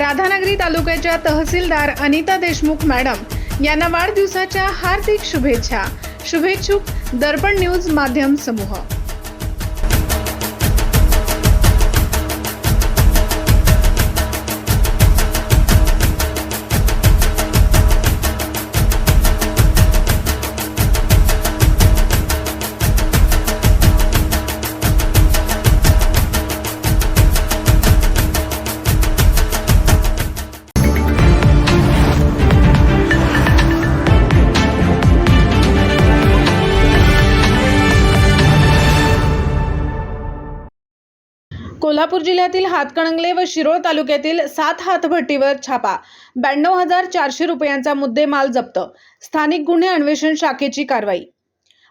राधानगरी तालुक्याच्या तहसीलदार अनिता देशमुख मॅडम यांना वाढदिवसाच्या हार्दिक शुभेच्छा. शुभेच्छुक दर्पण न्यूज माध्यम समूह. कोल्हापूर जिल्ह्यातील हातकणंगले व शिरोळ तालुक्यातील सात हातभट्टीवर छापा. ब्याण्णव हजार चारशे रुपयांचा मुद्देमाल जप्त. स्थानिक गुन्हे अन्वेषण शाखेची कारवाई.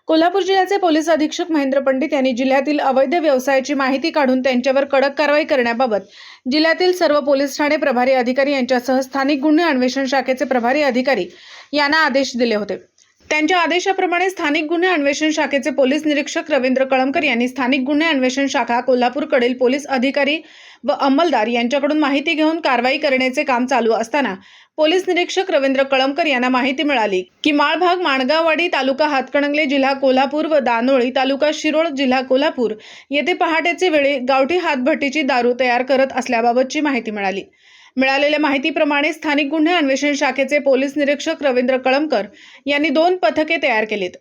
कोल्हापूर जिल्ह्याचे पोलीस अधीक्षक महेंद्र पंडित यांनी जिल्ह्यातील अवैध व्यवसायाची माहिती काढून त्यांच्यावर कडक कारवाई करण्याबाबत जिल्ह्यातील सर्व पोलीस ठाणे प्रभारी अधिकारी यांच्यासह स्थानिक गुन्हे अन्वेषण शाखेचे प्रभारी अधिकारी यांना आदेश दिले होते. त्यांच्या आदेशाप्रमाणे स्थानिक गुन्हे अन्वेषण शाखेचे पोलीस निरीक्षक रवींद्र कळमकर यांनी स्थानिक गुन्हे अन्वेषण शाखा कोल्हापूरकडील पोलीस अधिकारी व अंमलदार यांच्याकडून माहिती घेऊन कारवाई करण्याचे काम चालू असताना पोलीस निरीक्षक रवींद्र कळमकर यांना माहिती मिळाली की माळभाग माणगाववाडी तालुका हातकणंगले जिल्हा कोल्हापूर व दानोळी तालुका शिरोळ जिल्हा कोल्हापूर येथे पहाटेचे वेळी गावठी हातभट्टीची दारू तयार करत असल्याबाबतची माहिती मिळाली. मिळालेल्या माहितीप्रमाणे स्थानिक गुन्हे अन्वेषण शाखेचे पोलीस निरीक्षक रवींद्र कळमकर यांनी दोन पथके तयार केलीत.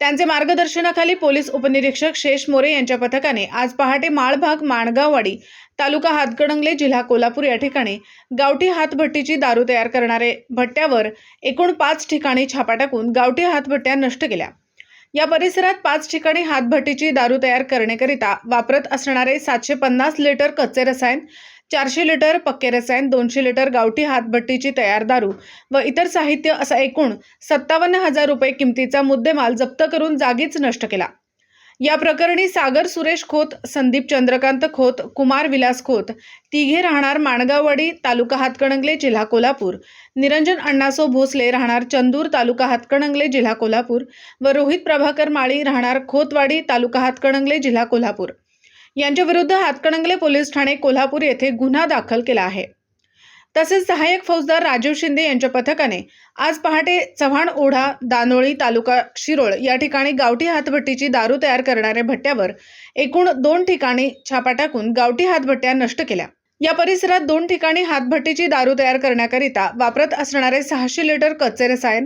त्यांचे मार्गदर्शनाखाली पोलीस उपनिरीक्षक शेष मोरे यांच्या पथकाने आज पहाटे माळभाग माणगाववाडी तालुका हातकणंगले जिल्हा कोल्हापूर या ठिकाणी गावठी हातभट्टीची दारू तयार करणारे भट्ट्यावर एकूण पाच ठिकाणी छापा टाकून गावठी हातभट्ट्या नष्ट केल्या. या परिसरात पाच ठिकाणी हातभट्टीची दारू तयार करण्याकरिता वापरत असणारे सातशे पन्नास लिटर कच्चे रसायन चारशे लिटर पक्के रसायन दोनशे लिटर गावठी हातभट्टीची तयार दारू व इतर साहित्य असा एकूण सत्तावन्न हजार रुपये किमतीचा मुद्देमाल जप्त करून जागीच नष्ट केला. या प्रकरणी सागर सुरेश खोत संदीप चंद्रकांत खोत कुमार विलास खोत तिघे राहणार माणगाववाडी तालुका हातकणंगले जिल्हा कोल्हापूर. निरंजन अण्णासो भोसले राहणार चंदूर तालुका हातकणंगले जिल्हा कोल्हापूर व रोहित प्रभाकर माळी राहणार खोतवाडी तालुका हातकणंगले जिल्हा कोल्हापूर. यांच्या विरुद्ध हातकणंगले पोलीस ठाणे कोल्हापूर येथे गुन्हा दाखल केला आहे. तसेच सहाय्यक फौजदार राजीव शिंदे यांच्या पथकाने आज पहाटे चव्हाण ओढा दानोळी तालुका शिरोळ या ठिकाणी गावठी हातभट्टीची दारू तयार करणाऱ्या भट्ट्यावर एकूण दोन ठिकाणी छापा टाकून गावठी हातभट्ट्या नष्ट केल्या. या परिसरात दोन ठिकाणी हातभट्टीची दारू तयार करण्याकरिता वापरत असणारे सहाशे लिटर कच्चे रसायन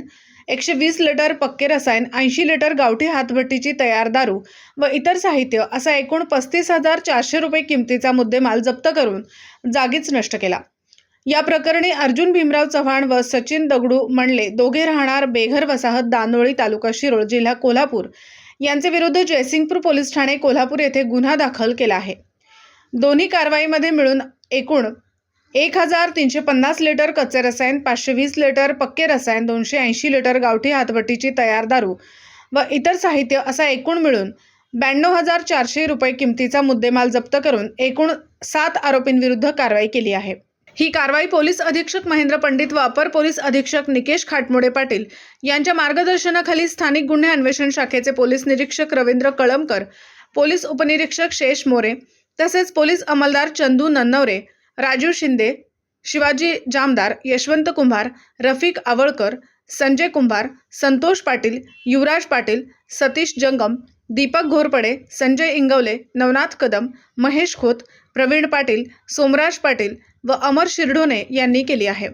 एकशे वीस लिटर पक्के रसायन ऐंशी लिटर गावठी हातभट्टीची तयार दारू व इतर साहित्य असा एकूण पस्तीस हजार चारशे रुपये किमतीचा मुद्देमाल जप्त करून जागीच नष्ट केला. या प्रकरणी अर्जुन भीमराव चव्हाण व सचिन दगडू मंडले दोघे राहणार बेघर वसाहत दानोळी तालुका शिरोळ जिल्हा कोल्हापूर. यांचे विरुद्ध जयसिंगपूर पोलीस ठाणे कोल्हापूर येथे गुन्हा दाखल केला आहे. दोन्ही कारवाईमध्ये मिळून एकूण एक हजार तीनशे पन्नास लिटर कच्चे रसायन पाचशे वीस लिटर पक्के रसायन दोनशे ऐंशी लिटर गावठी हातभट्टीची तयार दारू व इतर साहित्य असा एकूण मिळून ब्याण्णव हजार चारशे रुपये किमतीचा मुद्देमाल जप्त करून एकूण सात आरोपींविरुद्ध कारवाई केली आहे. ही कारवाई पोलीस अधीक्षक महेंद्र पंडित व अपर पोलीस अधीक्षक निकेश खाटमोडे पाटील यांच्या मार्गदर्शनाखाली स्थानिक गुन्हे अन्वेषण शाखेचे पोलीस निरीक्षक रवींद्र कळमकर पोलीस उपनिरीक्षक शेष मोरे तसेच पोलीस अंमलदार चंदू नन्नवरे राजू शिंदे शिवाजी जामदार यशवंत कुंभार रफिक आवळकर संजय कुंभार संतोष पाटील युवराज पाटील सतीश जंगम दीपक घोरपडे संजय इंगवले नवनाथ कदम महेश खोत प्रवीण पाटील सोमराज पाटील व अमर शिरढोणे यांनी केली आहे.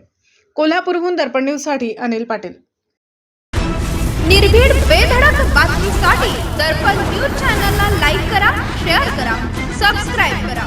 कोल्हापूरहून दर्पण न्यूजसाठी अनिल पाटील. निर्भीड बेधडक बातमीसाठी दर्पण न्यूज चॅनलला लाईक करा शेअर करा सबस्क्राईब करा.